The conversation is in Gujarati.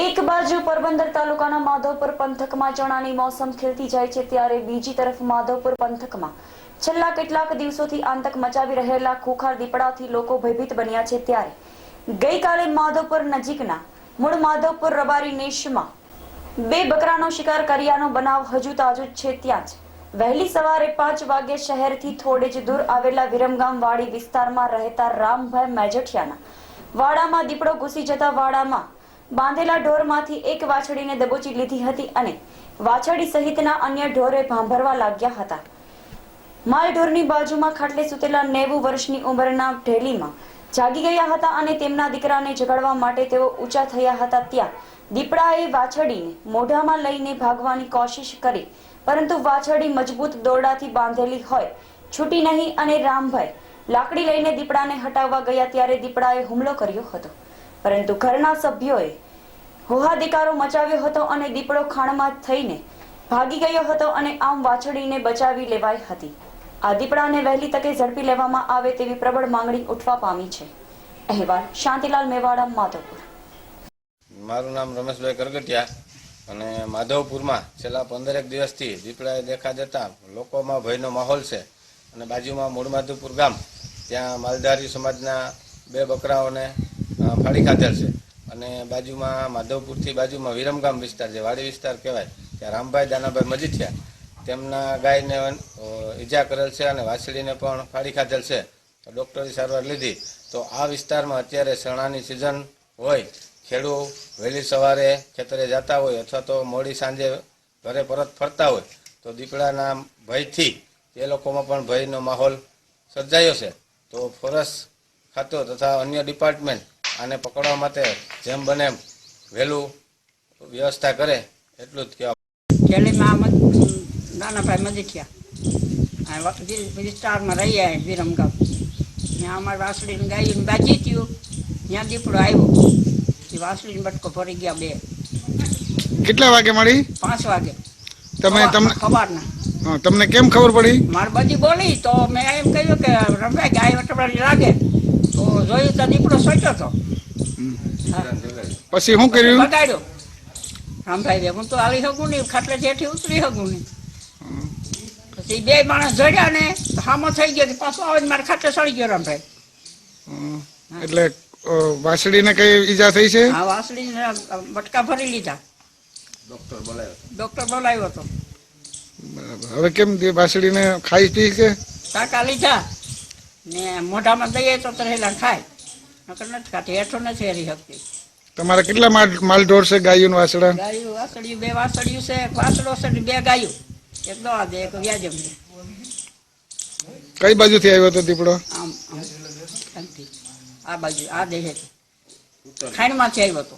એક બાજુ પોરબંદર તાલુકાના માધવપુર પંથકમાં ચણાની મોસમ ખીલતી જાય છે, ત્યારે બીજી તરફ માધવપુર પંથકમાં છેલ્લા કેટલાક દિવસોથી આતંક મચાવી રહેલા ખોખાર દીપડાથી લોકો ભયભીત બન્યા છે, ત્યારે ગઈકાલે માધવપુર નજીકના મૂળ માધવપુર રબારી નેશમાં બે બકરાનો શિકાર કર્યાનો બનાવ હજુ તાજો છે, ત્યાં જ વહેલી સવારે પાંચ વાગે શહેરથી થોડે જ દૂર આવેલા વિરમગામ વાડી વિસ્તારમાં રહેતા રામભાઈ મેજઠિયાના વાડામાં દીપડો ઘૂસી જતા વાડામાં બાંધેલા ઢોરમાંથી એક વાછડીને દબોચી લીધી હતી અને વાછડી સહિતના અન્ય ઢોરે ભાંભરવા લાગ્યા હતા. માલ ઢોરની બાજુમાં ખાટલે સૂતેલા નેવું વર્ષની ઉંમરના ઢેલીમાં જાગી ગયા હતા અને તેમના દીકરાને જગાડવા માટે તેઓ ઊંચા થયા હતા ત્યાં. દીપડાએ વાછડીને મોઢામાં લઈને ભાગવાની કોશિશ કરી, પરંતુ વાછડી મજબૂત દોરડાથી બાંધેલી હોય, છૂટી નહીં અને રામભાઈ લાકડી લઈને દીપડાને હટાવવા ગયા ત્યારે દીપડાએ હુમલો કર્યો હતો. પરંતુ ઘરના સભ્યોએ હોહાદિકારો મચાવ્યો હતો અને દીપડો ખાણમાં થઈને ભાગી ગયો હતો અને આમ વાછડીને બચાવી લેવાઈ હતી. આ દીપડાને વહેલી તકે ઝડપી લેવામાં આવે તેવી પ્રબળ માંગણી ઉઠવા પામી છે. અહેવાલ શાંતિલાલ મેવાડા, માધવપુર. મારું નામ રમેશભાઈ કરગટિયા અને માધવપુરમાં છેલ્લા પંદરેક દિવસથી દીપડાએ દેખા જતા લોકોમાં ભયનો માહોલ છે અને બાજુમાં મૂળ માધવપુર ગામ, ત્યાં માલધારી સમાજના બે બકરાઓને ફાડી ખાધેલ છે. અને બાજુમાં માધવપુરથી બાજુમાં વિરમગામ વિસ્તાર જે વાડી વિસ્તાર કહેવાય, ત્યાં રામભાઈ દાનાભાઈ મજીઠિયા તેમના ગાયને ઈજા કરેલ છે અને વાછડીને પણ ફાડી ખાધેલ છે. ડૉક્ટરી સારવાર લીધી. તો આ વિસ્તારમાં અત્યારે શણાની સિઝન હોય, ખેડૂ વહેલી સવારે ખેતરે જતા હોય અથવા તો મોડી સાંજે ઘરે પરત ફરતા હોય, તો દીપડાના ભયથી તે લોકોમાં પણ ભયનો માહોલ સર્જાયો છે. તો ફોરેસ્ટ ખાતો તથા અન્ય ડિપાર્ટમેન્ટ આને પકડવા માટે જેમ બને એમ વહેલું વ્યવસ્થા કરે એટલું જ કહેવા મજ- નાનાભાઈ મજીઠિયા વિસ્તારમાં રહીએ વિરમગામ. ત્યાં અમારે વાસળીને ગાયું બાજી થયું. ત્યાં દીપડો આવ્યો. એ વાસળીને બટકો ભરી ગયા બે. કેટલા વાગે મળી? પાંચ વાગે. તમે તમને ખબર ના તમને કેમ ખબર પડી? મારી બધી બોલી તો મેં એમ કહ્યું કે રમભાઈ ગાય વટવાની લાગે. તો દીપડો સોચ્યો તો. પછી શું કર્યું? બગાડ્યો રામભાઈ હું તો હાલી શકું નહીં ખાટલે જેઠી ઉતરી શકું નહીં. પછી બે માણસ જોડ્યા ને હામો થઈ ગયો પાછો આવે મારે ખાટલે સળી ગયો રામભાઈ. એટલે અ, વાછડીને કઈ ઈજા થઈ છે? આ વાસળીને બટકા ભરી લીધા. ડોક્ટર બોલાવ્યો ડોક્ટર બોલાવ્યો હતો. બરાબર. હવે કેમ તે વાછડીને ખાઈ પી કે? ટાંકા લીધા. ને મોઢામાં દઈએ તો તરેલા ખાય. નકર નથી ખાતી હેઠો નથી હેરી શકતી. તમારે કેટલા માલ માલ ઢોર છે ગાયું વાછડા ગાયું વાસળિયું બે વાસળિયું છે એક વાસળો છે બે ગાયું. એક દવા દે એક વ્યાજમ દે કઈ બાજુથી આવ્યો હતો દીપડો? આમ આમ આ બાજુ આ દેહે. ખાંડમાંથી આવ્યો હતો